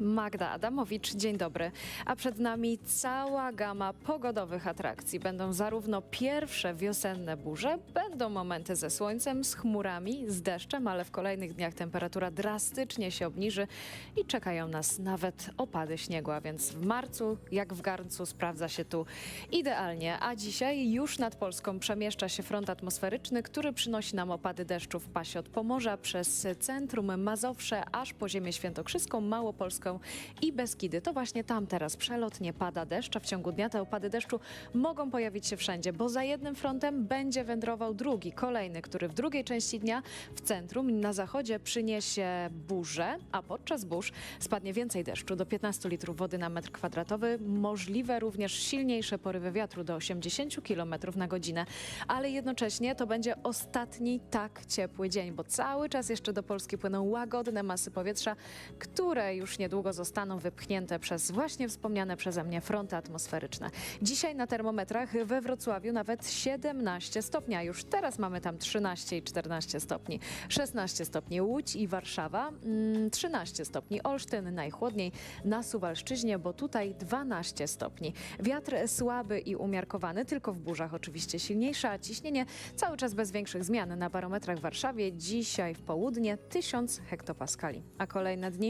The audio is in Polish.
Magda Adamowicz, dzień dobry. A przed nami cała gama pogodowych atrakcji. Będą zarówno pierwsze wiosenne burze, będą momenty ze słońcem, z chmurami, z deszczem, ale w kolejnych dniach temperatura drastycznie się obniży i czekają nas nawet opady śniegu, a więc w marcu, jak w garncu, sprawdza się tu idealnie. A dzisiaj już nad Polską przemieszcza się front atmosferyczny, który przynosi nam opady deszczu w pasie od Pomorza przez centrum Mazowsze, aż po ziemię świętokrzyską, Małopolską i Beskidy. To właśnie tam teraz przelotnie pada deszcz, a w ciągu dnia te opady deszczu mogą pojawić się wszędzie, bo za jednym frontem będzie wędrował drugi, kolejny, który w drugiej części dnia w centrum na zachodzie przyniesie burzę, a podczas burz spadnie więcej deszczu, do 15 litrów wody na metr kwadratowy, możliwe również silniejsze porywy wiatru do 80 km na godzinę, ale jednocześnie to będzie ostatni tak ciepły dzień, bo cały czas jeszcze do Polski płyną łagodne masy powietrza, które już niedługo zostaną wypchnięte przez właśnie wspomniane przeze mnie fronty atmosferyczne. Dzisiaj na termometrach we Wrocławiu nawet 17 stopni, a już teraz mamy tam 13 i 14 stopni. 16 stopni Łódź i Warszawa, mm, 13 stopni Olsztyn, najchłodniej na Suwalszczyźnie, bo tutaj 12 stopni. Wiatr słaby i umiarkowany, tylko w burzach oczywiście silniejszy, a ciśnienie cały czas bez większych zmian na barometrach w Warszawie. Dzisiaj w południe 1000 hektopaskali. A kolejne dni